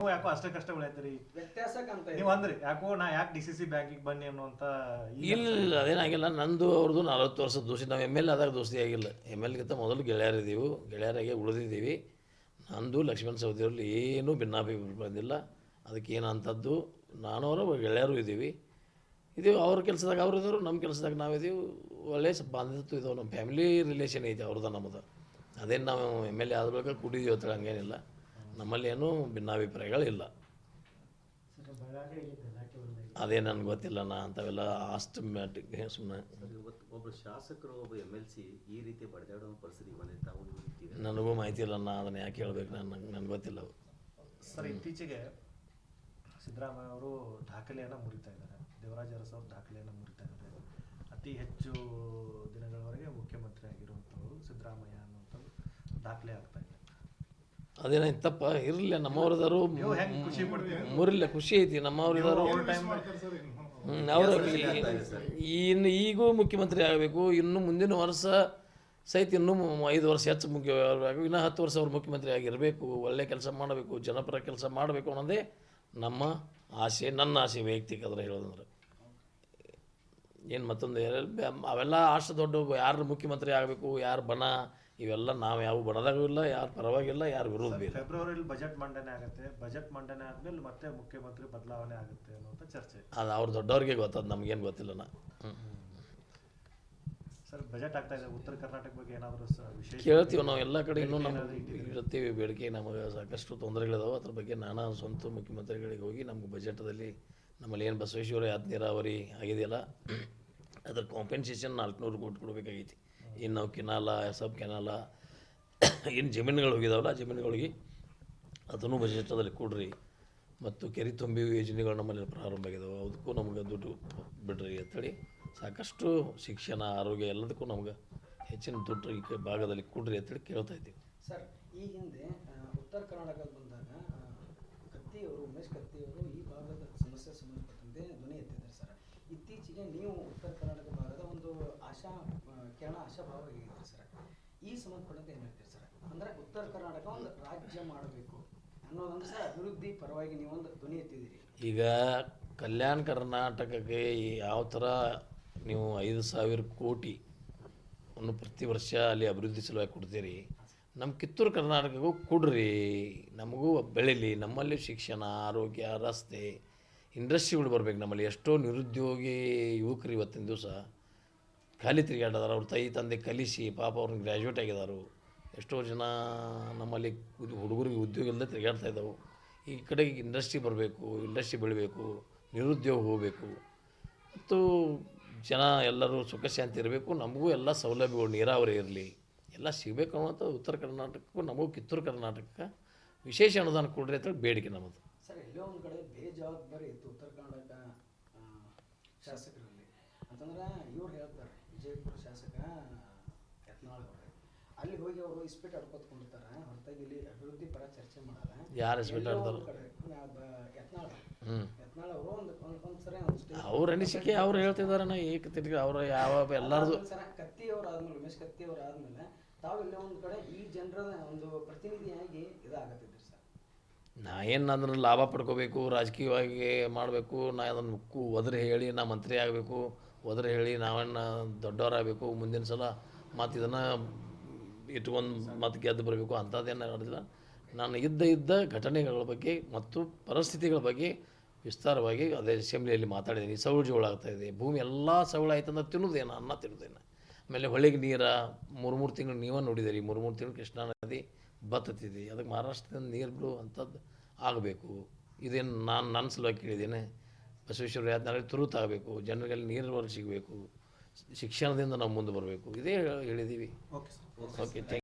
ನೀವು ಯಾಕೋ ಅಷ್ಟೇ ಕಷ್ಟ ಉಳಿಯತ್ತೀರಿ ವ್ಯತ್ಯಾಸ ಕಾಣ್ತಾ ಇದೆ. ನೀವು ಅಂದ್ರಿ ಯಾಕೋ ನಾ ಯಾಕೆ ಡಿ ಸಿ ಸಿ ಬ್ಯಾಂಕಿಗೆ ಬನ್ನಿ ಅನ್ನುವಂತ ಇಲ್ಲ ಅದೇನಾಗಿಲ್ಲ ನಂದು ಅವ್ರದ್ದು ನಲವತ್ತು ವರ್ಷದ ದೋಸ್ತಿ. ನಾವು ಎಂ ಎಲ್ ಆದಾಗ ದೋಸ್ತಿ ಆಗಿಲ್ಲ. ಎಂ ಎಲ್ಗಿಂತ ಮೊದಲು ಗೆಳೆಯರಿದ್ದೀವಿ ಗೆಳೆಯರಾಗೆ ಉಳಿದಿದ್ದೀವಿ. ನಂದು ಲಕ್ಷ್ಮಣ ಸವದಿಯವ್ರಲ್ಲಿ ಏನೂ ಭಿನ್ನಾಭಿಪ್ರಾಯ ಬಂದಿಲ್ಲ. ಅದಕ್ಕೆ ಏನಂಥದ್ದು ನಾನು ಅವರು ಗೆಳೆಯರು ಇದ್ದೀವಿ. ಇದೀವಿ ಅವ್ರ ಕೆಲಸದಾಗ ಅವ್ರು ಇದ್ದರು ನಮ್ಮ ಕೆಲಸದಾಗ ನಾವಿದ್ದೀವಿ ಒಳ್ಳೆಯ ಸ್ವಲ್ಪ ಬಾಂಧವ್ಯ ಇದಾವೆ ನಮ್ಮ ಫ್ಯಾಮಿಲಿ ರಿಲೇಷನ್ ಐತೆ ಅವ್ರದ್ದು ನಮ್ಮದು ಅದೇನು ನಾವು ಎಂ ಎಲ್ ಎ ಆದ ಬಳಿಕ ಕುಡಿದೀವಿ ಅಂತ ಹಂಗೇನಿಲ್ಲ. ನಮ್ಮಲ್ಲಿ ಏನೂ ಭಿನ್ನಾಭಿಪ್ರಾಯಗಳಿಲ್ಲ. ಅದೇ ನನಗೆ ಗೊತ್ತಿಲ್ಲ ನಾ ಅಂಥವೆಲ್ಲ ಅಷ್ಟು ಮ್ಯಾಟಿಕ್ ಸುಮ್ಮನೆ ಒಬ್ಬ ಶಾಸಕರು ಒಬ್ಬ ಎಂ ಎಲ್ ಸಿ ಈ ರೀತಿ ಬಡಿದಾಡೋ ಪರಿಸ್ಥಿತಿ ನೋಡಿದ್ದೀವಿ ನನಗೂ ಮಾಹಿತಿ ಇಲ್ಲ ನಾ ಅದನ್ನು ಯಾಕೆ ಹೇಳ್ಬೇಕು ನಾನು ನನಗೆ ಗೊತ್ತಿಲ್ಲ ಸರ್ ಇತ್ತೀಚೆಗೆ ಸಿದ್ದರಾಮಯ್ಯ ಅವರು ದಾಖಲೆಯನ್ನು ಮುರಿತಾ ಇದ್ದಾರೆ. ದೇವರಾಜ ಅರಸು ಅವರು ದಾಖಲೆಯನ್ನು ಮುರಿತಾ ಇದ್ದಾರೆ. ಅತಿ ಹೆಚ್ಚು ದಿನಗಳವರೆಗೆ ಮುಖ್ಯಮಂತ್ರಿ ಆಗಿರುವಂಥವ್ರು ಸಿದ್ದರಾಮಯ್ಯ ಅನ್ನುವಂಥದ್ದು ದಾಖಲೆ ಆಗ್ತಾ ಇದೆ ಅದೇನಾಯ್ತು ತಪ್ಪ ಇರಲಿಲ್ಲ ನಮ್ಮವ್ರದಾರು? ಮುರಿಲ್ಲ ಖುಷಿ ಐತಿ ನಮ್ಮವ್ರದಾರು ಅವರು ಇನ್ನು ಈಗೂ ಮುಖ್ಯಮಂತ್ರಿ ಆಗಬೇಕು ಇನ್ನು ಮುಂದಿನ ವರ್ಷ ಸಹಿತ ಇನ್ನೂ ಐದು ವರ್ಷ ಹೆಚ್ಚು ಮುಖ್ಯ ಇನ್ನೂ ಹತ್ತು ವರ್ಷ ಅವರು ಮುಖ್ಯಮಂತ್ರಿ ಆಗಿರಬೇಕು ಒಳ್ಳೆ ಕೆಲಸ ಮಾಡಬೇಕು ಜನಪರ ಕೆಲಸ ಮಾಡಬೇಕು ಅನ್ನೋದೇ ನಮ್ಮ ಆಸೆ ನನ್ನ ಆಸೆ ವೈಯಕ್ತಿಕ ಅದರ ಹೇಳೋದಂದ್ರೆ. ಏನು ಮತ್ತೊಂದು ಅವೆಲ್ಲ ಅಷ್ಟು ದೊಡ್ಡ ಯಾರು ಮುಖ್ಯಮಂತ್ರಿ ಆಗಬೇಕು ಯಾರು ಬಣ ಇವೆಲ್ಲ ನಾವು ಯಾವ ಬಣದಾಗೂ ಇಲ್ಲ ಯಾರು ಪರವಾಗಿಲ್ಲ ಯಾರು ವಿರೋಧ ಇಲ್ಲ. ಫೆಬ್ರವರಿಲಿ ಬಜೆಟ್ ಮಂಡನೆ ಆಗುತ್ತೆ. ಬಜೆಟ್ ಮಂಡನೆ ಆದಮೇಲೆ ಮತ್ತೆ ಮುಖ್ಯಮಂತ್ರಿ ಬದಲಾವಣೆ ಆಗುತ್ತೆ ಅನ್ನುವಂಥ ಚರ್ಚೆ. ಅದು ಅವ್ರು ದೊಡ್ಡವ್ರಿಗೆ ಗೊತ್ತದ ನಮಗೇನು ಗೊತ್ತಿಲ್ಲ ನಾ. ಸರ್ ಬಜೆಟ್ ಆಗ್ತಾ ಇದೆ. ಉತ್ತರ ಕರ್ನಾಟಕ ಬಗ್ಗೆ ಏನಾದರೂ ವಿಶೇಷ ಕೇಳ್ತೀವಿ ನಾವು ಎಲ್ಲ ಕಡೆ ಇನ್ನೂ ನಮ್ಮ ಇರ್ತೀವಿ ಬೇಡಿಕೆ ನಮಗೆ ಸಾಕಷ್ಟು ತೊಂದರೆಗಳಿದಾವೆ. ಅದ್ರ ಬಗ್ಗೆ ನಾನಾ ಸ್ವಂತ ಮುಖ್ಯಮಂತ್ರಿಗಳಿಗೆ ಹೋಗಿ ನಮ್ಗೆ ಬಜೆಟದಲ್ಲಿ ನಮ್ಮಲ್ಲಿ ಏನು ಬಸವೇಶ್ವರ ಯಾತ್ ನೀರಾವರಿ ಆಗಿದೆಯಲ್ಲ, ಅದ್ರ ಕಾಂಪೆನ್ಸೇಷನ್ ನಾಲ್ಕುನೂರು ಕೋಟಿ ಕೊಡಬೇಕಾಗೈತಿ. ಇನ್ನು ನಾವು ಕೆನಾಲ ಸಬ್ ಕೆನಾಲ ಏನು ಜಮೀನುಗಳು ಹೋಗಿದಾವಲ್ಲ ಜಮೀನುಗಳಿಗೆ ಅದನ್ನು ಬಜೆಟದಲ್ಲಿ ಕೊಡ್ರಿ. ಮತ್ತು ಕೆರೆ ತುಂಬಿ ಯೋಜನೆಗಳು ನಮ್ಮಲ್ಲಿ ಪ್ರಾರಂಭ ಆಗಿದಾವೆ. ಅದಕ್ಕೂ ನಮ್ಗೆ ದುಡ್ಡು ಬಿಡ್ರಿ ಅಂತೇಳಿ ಸಾಕಷ್ಟು ಶಿಕ್ಷಣ, ಆರೋಗ್ಯ ಎಲ್ಲದಕ್ಕೂ ನಮ್ಗೆ ಹೆಚ್ಚಿನ ದುಡ್ಡು ಈ ಭಾಗದಲ್ಲಿ ಕೊಡ್ರಿ ಅಂತೇಳಿ ಕೇಳ್ತಾ ಇದ್ದೀವಿ. ಸರ್, ಈ ಹಿಂದೆ ಉತ್ತರ ಬಂದಾಗ ಕತ್ತಿಯವರು ಉಮೇಶ್ ಕತ್ತಿಯವರು ಈ ಭಾಗದ ಸಂಬಂಧಪಟ್ಟಂತೆ ಧ್ವನಿ ಎತ್ತಿದ್ದಾರೆ ಸರ್. ಇತ್ತೀಚೆಗೆ ನೀವು ಉತ್ತರ ಕರ್ನಾಟಕ ಭಾಗದ ಒಂದು ಆಶಾ ಕಿರಣ ಆಶಾಭಾವ ಆಗಿದ್ದೀರಿ ಸರ್? ಈ ಸಂಬಂಧಪಟ್ಟಂತೆ ಏನು ಹೇಳ್ತೀರಿ ಸರ್? ಅಂದರೆ ಉತ್ತರ ಕರ್ನಾಟಕ ಒಂದು ರಾಜ್ಯ ಮಾಡಬೇಕು ಅನ್ನೋದೊಂದು ಸರ್ ಅಭಿವೃದ್ಧಿ ಪರವಾಗಿ ನೀವು ಒಂದು ಧ್ವನಿ ಎತ್ತಿದ್ದೀರಿ. ಈಗ ಕಲ್ಯಾಣ ಕರ್ನಾಟಕಕ್ಕೆ ಯಾವ ಥರ ನೀವು ಐದು ಸಾವಿರ ಕೋಟಿ ಅನ್ನು ಪ್ರತಿ ವರ್ಷ ಅಲ್ಲಿ ಅಭಿವೃದ್ಧಿ ಸಲುವಾಗಿ ಕೊಡ್ತೀರಿ, ನಮ್ಮ ಕಿತ್ತೂರು ಕರ್ನಾಟಕಕ್ಕೂ ಕೊಡ್ರಿ. ನಮಗೂ ಬೆಳೀಲಿ, ನಮ್ಮಲ್ಲಿ ಶಿಕ್ಷಣ, ಆರೋಗ್ಯ, ರಸ್ತೆ ಇಂಡಸ್ಟ್ರಿಗಳು ಬರ್ಬೇಕು ನಮ್ಮಲ್ಲಿ. ಎಷ್ಟೋ ನಿರುದ್ಯೋಗಿ ಯುವಕರು ಇವತ್ತಿನ ದಿವಸ ಖಾಲಿ ತಿರುಗಾಡಿದಾರೆ. ಅವ್ರ ತಾಯಿ, ತಂದೆ ಕಲಿಸಿ ಪಾಪ ಅವ್ರನ್ನ ಗ್ರ್ಯಾಜುಯೇಟ್ ಆಗಿದ್ದಾರೆ ಎಷ್ಟೋ ಜನ ನಮ್ಮಲ್ಲಿ ಹುಡುಗರಿಗೆ ಉದ್ಯೋಗ ಇಲ್ಲದೆ ತಿರುಗಾಡ್ತಾ ಇದ್ದಾವೆ. ಈ ಕಡೆಗೆ ಇಂಡಸ್ಟ್ರಿ ಬರಬೇಕು, ಇಂಡಸ್ಟ್ರಿ ಬೆಳಿಬೇಕು, ನಿರುದ್ಯೋಗ ಹೋಗಬೇಕು. ಮತ್ತು ಜನ ಎಲ್ಲರೂ ಸುಖ ಶಾಂತಿ ಇರಬೇಕು. ನಮಗೂ ಎಲ್ಲ ಸೌಲಭ್ಯಗಳು ನೀರಾವರಿ ಇರಲಿ. ಎಲ್ಲ ಸಿಗಬೇಕು ಅನ್ನೋಂಥ ಉತ್ತರ ಕರ್ನಾಟಕಕ್ಕೂ, ನಮಗೂ ಕಿತ್ತೂರು ಕರ್ನಾಟಕಕ್ಕೆ ವಿಶೇಷ ಅನುದಾನ ಕೊಡ್ರಿ ಅಂತೇಳಿ ಬೇಡಿಕೆ ನಮ್ಮದು. ಸರ್ ಎಲ್ಲೋ ಒಂದು ಕಡೆ ಬೇಜವಾಬ್ದಾರಿ ಇತ್ತು ಉತ್ತರ ಕರ್ನಾಟಕ ಶಾಸಕರಲ್ಲಿ. ಅಂತಂದ್ರೆ ಇವ್ರು ಹೇಳ್ತಾರೆ ವಿಜಯಪುರ ಶಾಸಕ ಯತ್ನಾಳ್ ಅವರು. ಅಲ್ಲಿ ಹೋಗಿ ಅವರು ಇಸ್ಪೀಟ್ ಆಡ್ಕೊತ್ಕೊಂಡಿರ್ತಾರೆ ಹೊರತಾಗಿ ಇಲ್ಲಿ ಅಭಿವೃದ್ಧಿ ಪರ ಚರ್ಚೆ ಮಾಡಲ್ಲ. ಯಾರು ಯತ್ನಾಳ್. ಯತ್ನಾಳ್ ಅವರು ಒಂದು ಒಂದು ಒಂದು ಸರಿ ಒಂದು ಸ್ಟೇಜ್ ಅವ್ರ ಅನಿಸಿಕೆ ಅವ್ರು ಹೇಳ್ತಿದಾರ ನಾ ಏಕ ತಿರ್ಗಿ ಅವ್ರ ಯಾವ ಎಲ್ಲರದು. ಕತ್ತಿ ಅವ್ರು ಆದ್ಮೇಲೆ ಉಮೇಶ್ ಕತ್ತಿ ಅವ್ರು ಆದ್ಮೇಲೆ ತಾವು ಇಲ್ಲೇ ಒಂದು ಕಡೆ ಈ ಜನರ ಒಂದು ಪ್ರತಿನಿಧಿಯಾಗಿ ಇದಾಗತ್ತಿದ್ರಿ. ನಾ ಏನು ಅದನ್ನು ಲಾಭ ಪಡ್ಕೋಬೇಕು, ರಾಜಕೀಯವಾಗಿ ಮಾಡಬೇಕು, ನಾ ಅದನ್ನು ಕು ಒದ್ರೆ ಹೇಳಿ ನಾ ಮಂತ್ರಿ ಆಗಬೇಕು, ಒದ್ರೆ ಹೇಳಿ ನಾವೇನು ದೊಡ್ಡವರಾಗಬೇಕು ಮುಂದಿನ ಸಲ ಮತ್ತು ಇದನ್ನು ಇಟ್ಕೊಂಡು ಮತ್ತು ಗೆದ್ದು ಬರಬೇಕು ಅಂಥದ್ದೇನು ನಡೆದಿಲ್ಲ. ನಾನು ಇದ್ದ ಇದ್ದ ಘಟನೆಗಳ ಬಗ್ಗೆ ಮತ್ತು ಪರಿಸ್ಥಿತಿಗಳ ಬಗ್ಗೆ ವಿಸ್ತಾರವಾಗಿ ಅದೇ ಅಸೆಂಬ್ಲಿಯಲ್ಲಿ ಮಾತಾಡಿದ್ದೀನಿ ಸವಳು ಜೋಳ ಇದೆ. ಭೂಮಿ ಎಲ್ಲ ಸವಳು ಆಯ್ತಂದ್ರೆ ತಿನ್ನೋದೇನು, ಅನ್ನ ತಿನ್ನೋದೇನು. ಆಮೇಲೆ ಹೊಳೆಗೆ ನೀರ, ಮೂರು ಮೂರು ತಿಂಗಳು ನೀವೇ ನೋಡಿದಿರಿ. ಮೂರು ಮೂರು ತಿಂಗಳು ಕೃಷ್ಣಾ ನದಿ ಬತ್ತತಿದೆ. ಅದಕ್ಕೆ ಮಹಾರಾಷ್ಟ್ರದಿಂದ ನೀರು ಬಿಡು ಅಂಥದ್ದು ಆಗಬೇಕು. ಇದೇನು ನಾನು ನನ್ನ ಸಲುವಾಗಿ ಕೇಳಿದ್ದೇನೆ ಬಸವೇಶ್ವರ ಯಾತ್ನಾಳೆ ತುರುತಾಗಬೇಕು ಜನರಿಗೆಲ್ಲ ನೀರು ಸಿಗಬೇಕು ಶಿಕ್ಷಣದಿಂದ ನಾವು ಮುಂದೆ ಬರಬೇಕು. ಇದೇ ಹೇಳಿದ್ದೀವಿ. Okay okay thank